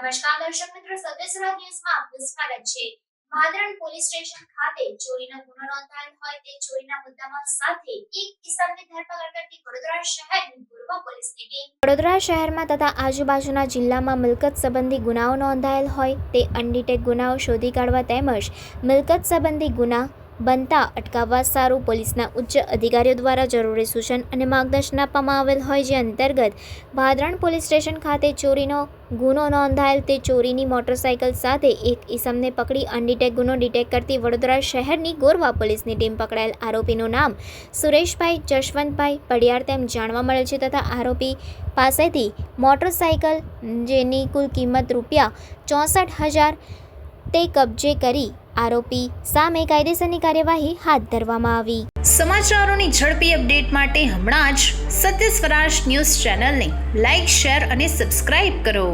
મિત્ર સદેશરા ન્યૂઝમાં આપનું સ્વાગત છે. ભાદરણ પોલીસ સ્ટેશન ખાતે ચોરીનો ગુનો નોંધાયેલ હોય તે ચોરીના મુદ્દામાં સાથે એક કિસાનની ધરપકડ કરતી વડોદરા શહેરની પૂર્વ પોલીસની ટીમ. વડોદરા શહેરમાં તથા આજુબાજુના જિલ્લામાં મિલકત સંબંધી ગુનાઓ નોંધાયેલ હોય તે અનડિટેક ગુનાઓ શોધી કાઢવા તેમજ મિલકત સંબંધી ગુના બનતા અટકાવવા સારું પોલીસના ઉચ્ચ અધિકારીઓ દ્વારા જરૂરી સૂચન અને માર્ગદર્શન આપવામાં આવેલ હોય જે અંતર્ગત ભાદરણ પોલીસ સ્ટેશન ખાતે ચોરીનો ગુનો નોંધાયેલ તે ચોરીની મોટરસાયકલ સાથે એક ઈસમને પકડી અનડિટેક ગુનો ડિટેક્ટ કરતી વડોદરા શહેરની ગોરવા પોલીસની ટીમ પકડાયેલ આરોપીનું નામ સુરેશભાઈ જશવંતભાઈ પડિયાર તેમ જાણવા મળે છે તથા આરોપી પાસેથી મોટરસાયકલ જેની કુલ કિંમત રૂપિયા ચોસઠ હજાર તે કબજે કરી આરોપી સામે કાયદેસરની કાર્યવાહી હાથ ધરવામાં આવી. સમાચારોની ઝડપી અપડેટ માટે હમણાં જ સત્ય સ્વરાજ ન્યૂઝ ચેનલને લાઇક શેર અને સબસ્ક્રાઇબ કરો.